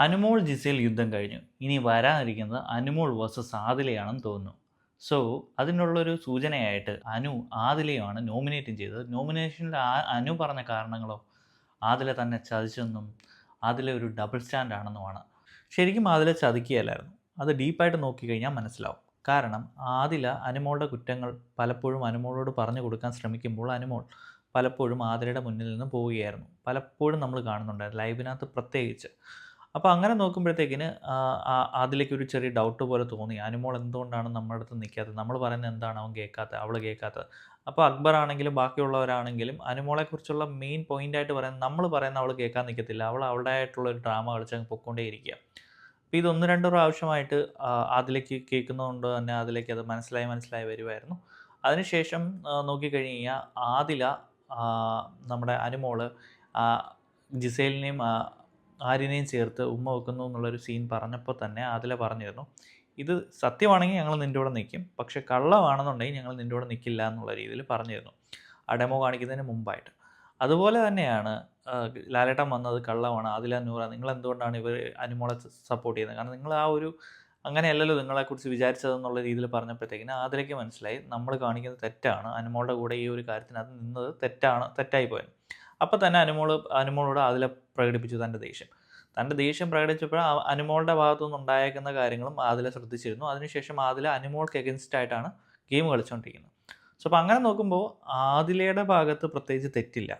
അനുമോൾ ജിസയിൽ യുദ്ധം കഴിഞ്ഞു. ഇനി വരാനിരിക്കുന്നത് അനുമോൾ വേഴ്സസ് ആദിലയാണെന്ന് തോന്നുന്നു. സോ അതിനുള്ളൊരു സൂചനയായിട്ട് അനു ആദിലയുമാണ് നോമിനേറ്റും ചെയ്തത്. നോമിനേഷനിൽ അനു പറഞ്ഞ കാരണങ്ങളോ ആദില തന്നെ ചതിച്ചെന്നും ആദില ഒരു ഡബിൾ സ്റ്റാൻഡ് ആണെന്നുമാണ്. ശരിക്കും ആദില ചതിക്കുകയല്ലായിരുന്നു. അത് ഡീപ്പായിട്ട് നോക്കിക്കഴിഞ്ഞാൽ മനസ്സിലാവും. കാരണം ആദില അനുമോളുടെ കുറ്റങ്ങൾ പലപ്പോഴും അനുമോളോട് പറഞ്ഞു കൊടുക്കാൻ ശ്രമിക്കുമ്പോൾ അനുമോൾ പലപ്പോഴും ആതിരയുടെ മുന്നിൽ നിന്ന് പോവുകയായിരുന്നു. പലപ്പോഴും നമ്മൾ കാണുന്നുണ്ടായിരുന്നു. ലൈവിനകത്ത് പ്രത്യേകിച്ച്. അപ്പോൾ അങ്ങനെ നോക്കുമ്പോഴത്തേക്കിന് അതിലേക്ക് ഒരു ചെറിയ ഡൗട്ട് പോലെ തോന്നി. അനുമോൾ എന്തുകൊണ്ടാണ് നമ്മുടെ അടുത്ത് നിൽക്കാത്തത് നമ്മൾ പറയുന്നത് എന്താണ് അവൻ കേൾക്കാത്തത് അവൾ കേൾക്കാത്തത് അപ്പോൾ അക്ബർ ആണെങ്കിലും ബാക്കിയുള്ളവരാണെങ്കിലും അനുമോളെക്കുറിച്ചുള്ള മെയിൻ പോയിന്റായിട്ട് പറയുന്നത് നമ്മൾ പറയുന്ന അവൾ കേൾക്കാൻ നിൽക്കത്തില്ല അവൾ അവളുടേതായിട്ടുള്ള ഒരു ഡ്രാമ കളിച്ച് അങ്ങ് പൊക്കോണ്ടേയിരിക്കുക അപ്പോൾ ഇതൊന്ന് രണ്ട് പ്രാവശ്യമായിട്ട് അതിലേക്ക് കേൾക്കുന്നതുകൊണ്ട് തന്നെ അതിലേക്ക് അത് മനസ്സിലായി മനസ്സിലായി വരുമായിരുന്നു അതിനുശേഷം നോക്കിക്കഴിഞ്ഞ് കഴിഞ്ഞാൽ ആദില നമ്മുടെ അനുമോൾ ജിസേലിനെയും ആര്യനെയും ചേർത്ത് ഉമ്മ വെക്കുന്നു എന്നുള്ളൊരു സീൻ പറഞ്ഞപ്പോൾ തന്നെ അതിലെ പറഞ്ഞിരുന്നു ഇത് സത്യമാണെങ്കിൽ ഞങ്ങൾ നിന്റെ കൂടെ നിൽക്കും പക്ഷേ കള്ളമാണെന്നുണ്ടെങ്കിൽ ഞങ്ങൾ നിന്റെ കൂടെ നിൽക്കില്ല എന്നുള്ള രീതിയിൽ പറഞ്ഞിരുന്നു ആ ഡെമോ കാണിക്കുന്നതിന് മുമ്പായിട്ട്. അതുപോലെ തന്നെയാണ് ലാലേട്ടൻ വന്നത് കള്ളമാണ് അതില നൂറ നിങ്ങൾ എന്തുകൊണ്ടാണ് ഇവർ അനുമോളെ സപ്പോർട്ട് ചെയ്യുന്നത്? കാരണം നിങ്ങൾ ആ ഒരു അങ്ങനെയല്ലല്ലോ നിങ്ങളെക്കുറിച്ച് വിചാരിച്ചതെന്നുള്ള രീതിയിൽ പറഞ്ഞപ്പോഴത്തേക്കിന് അതിലേക്ക് മനസ്സിലായി നമ്മൾ കാണിക്കുന്നത് തെറ്റാണ് അനുമോളുടെ കൂടെ ഈ ഒരു കാര്യത്തിനകത്ത് നിന്നത് തെറ്റാണ് തെറ്റായി പോയത് അപ്പോൾ തന്നെ അനുമോൾ അനുമോളോട് അതിലെ പ്രകടിപ്പിച്ചു തന്റെ ദേഷ്യം. തന്റെ ദേഷ്യം പ്രകടിപ്പിച്ചപ്പോൾ അനുമോളുടെ ഭാഗത്തു നിന്നുണ്ടായേക്കുന്ന കാര്യങ്ങളും അതിലെ ശ്രദ്ധിച്ചിരുന്നു. അതിനുശേഷം ആദില അനുമോൾക്ക് എഗൻസ്റ്റ് ആയിട്ടാണ് ഗെയിം കളിച്ചുകൊണ്ടിരിക്കുന്നത് സോ അപ്പോൾ അങ്ങനെ നോക്കുമ്പോൾ ആദിലയുടെ ഭാഗത്ത് പ്രത്യേകിച്ച് തെറ്റില്ല.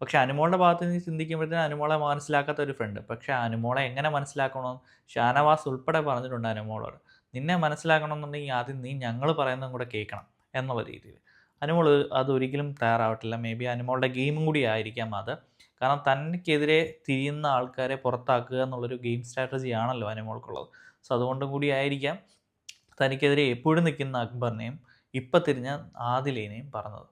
പക്ഷെ അനുമോളുടെ ഭാഗത്ത് നിന്ന് ചിന്തിക്കുമ്പോഴത്തേന് അനുമോളെ മനസ്സിലാക്കാത്ത ഒരു ഫ്രണ്ട് പക്ഷേ അനുമോളെ എങ്ങനെ മനസ്സിലാക്കണമെന്ന് ഷാനവാസ് ഉൾപ്പെടെ പറഞ്ഞിട്ടുണ്ട് അനുമോളോട്. നിന്നെ മനസ്സിലാക്കണമെന്നുണ്ടെങ്കിൽ ആദ്യം നീ ഞങ്ങൾ പറയുന്നതും കൂടെ കേൾക്കണം എന്നുള്ള രീതിയിൽ. അനുമോൾ അതൊരിക്കലും തയ്യാറാവട്ടില്ല. മേ ബി അനുമോളുടെ ഗെയിമും കൂടി ആയിരിക്കാം അത്. കാരണം തനിക്കെതിരെ തിരിയുന്ന ആൾക്കാരെ പുറത്താക്കുക എന്നുള്ളൊരു ഗെയിം സ്ട്രാറ്റജി ആണല്ലോ അനിമോൾക്കുള്ളത്. സോ അതുകൊണ്ടും കൂടി ആയിരിക്കാം തനിക്കെതിരെ എപ്പോഴും നിൽക്കുന്ന അക്ബറിനെയും ഇപ്പം തിരിഞ്ഞ ആദിലേനെയും പറഞ്ഞത്.